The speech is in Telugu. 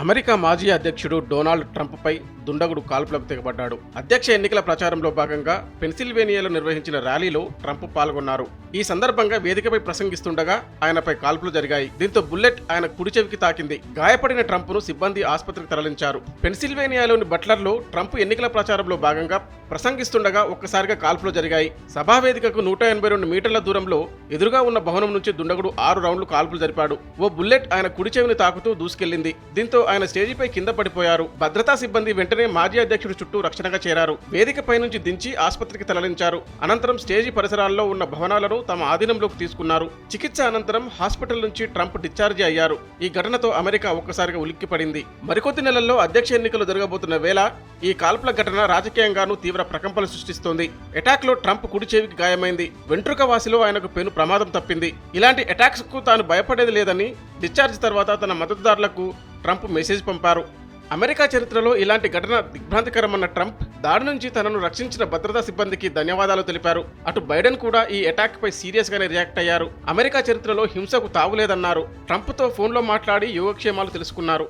అమెరికా మాజీ అధ్యక్షుడు డొనాల్డ్ ట్రంప్పై దుండగుడు కాల్పులకు తెగబడ్డాడు. అధ్యక్ష ఎన్నికల ప్రచారంలో భాగంగా పెన్సిల్వేనియాలో నిర్వహించిన ర్యాలీలో ట్రంప్ పాల్గొన్నారు. ఈ సందర్భంగా వేదికపై ప్రసంగిస్తుండగా ఆయనపై కాల్పులు జరిగాయి. దీంతో బుల్లెట్ ఆయన కుడి చెవికి తాకింది. గాయపడిన ట్రంప్ను సిబ్బంది ఆసుపత్రికి తరలించారు. పెన్సిల్వేనియాలోని బట్లర్లో ట్రంప్ ఎన్నికల ప్రచారంలో భాగంగా ప్రసంగిస్తుండగా ఒక్కసారిగా కాల్పులు జరిగాయి. సభా వేదికకు నూట ఎనభై రెండు మీటర్ల దూరంలో ఎదురుగా ఉన్న భవనం నుంచి దుండగుడు ఆరు రౌండ్లు కాల్పులు జరిపాడు. ఓ బుల్లెట్ ఆయన కుడి చెవిని తాకుతూ దూసుకెళ్ళింది దీంతో ఆయన స్టేజిపై కింద పడిపోయారు. భద్రతా సిబ్బంది వెంటనే మాజీ అధ్యక్షుడి చుట్టూ రక్షణగా చేరారు. వేదికపై నుంచి దించి ఆసుపత్రికి తరలించారు. అనంతరం స్టేజి పరిసరాల్లో ఉన్న భవనాలను తమ ఆధీనంలోకి తీసుకున్నారు. చికిత్స అనంతరం హాస్పిటల్ నుంచి ట్రంప్ డిశ్చార్జి అయ్యారు. ఈ ఘటనతో అమెరికా ఒక్కసారిగా ఉలిక్కిపడింది. మరికొద్ది నెలల్లో అధ్యక్ష ఎన్నికలు జరగబోతున్న వేళ ఈ కాల్పుల ఘటన రాజకీయంగానూ తీవ్ర ప్రకంపలు సృష్టిస్తోంది. అటాక్లో ట్రంప్ కుడి చెవికి గాయమైంది. వెంట్రుక వాసిలో ఆయనకు పెను ప్రమాదం తప్పింది. ఇలాంటి అటాక్స్కు తాను భయపడేది లేదని డిశ్చార్జ్ తర్వాత తన మద్దతుదారులకు ట్రంప్ మెసేజ్ పంపారు. అమెరికా చరిత్రలో ఇలాంటి ఘటన దిగ్భ్రాంతికరమన్న ట్రంప్ దాడి నుంచి తనను రక్షించిన భద్రతా సిబ్బందికి ధన్యవాదాలు తెలిపారు. అటు బైడెన్ కూడా ఈ అటాక్ పై సీరియస్ గానే రియాక్ట్ అయ్యారు. అమెరికా చరిత్రలో హింసకు తావులేదన్నారు. ట్రంప్తో ఫోన్లో మాట్లాడి యోగక్షేమాలు తెలుసుకున్నారు.